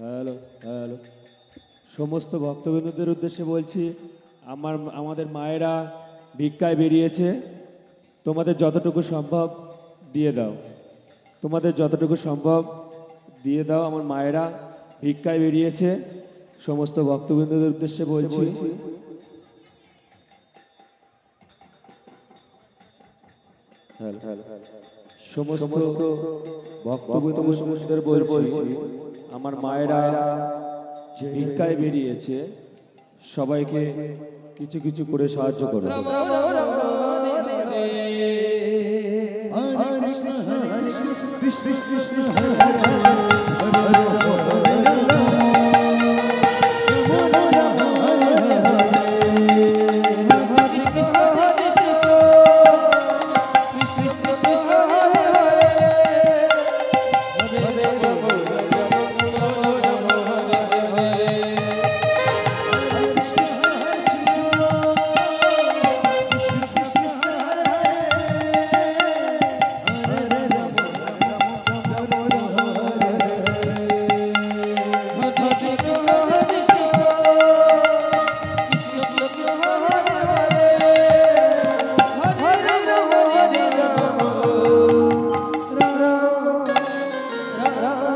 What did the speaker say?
hello hello. সমস্ত ভক্তবৃন্দদের উদ্দেশ্যে বলছি, আমার, আমাদের মায়েরা ভিক্ষায় বেরিয়েছে, তোমাদের যতটুকু সম্ভব দিয়ে দাও। তোমাদের যতটুকু সম্ভব দিয়ে দাও, আমার মায়েরা ভিক্ষায় বেরিয়েছে। সমস্ত ভক্তবৃন্দদের উদ্দেশ্যে বলছি আমার মায়েরা ভিক্ষায় বেরিয়েছে সবাইকে কিছু কিছু করে সাহায্য করো। love.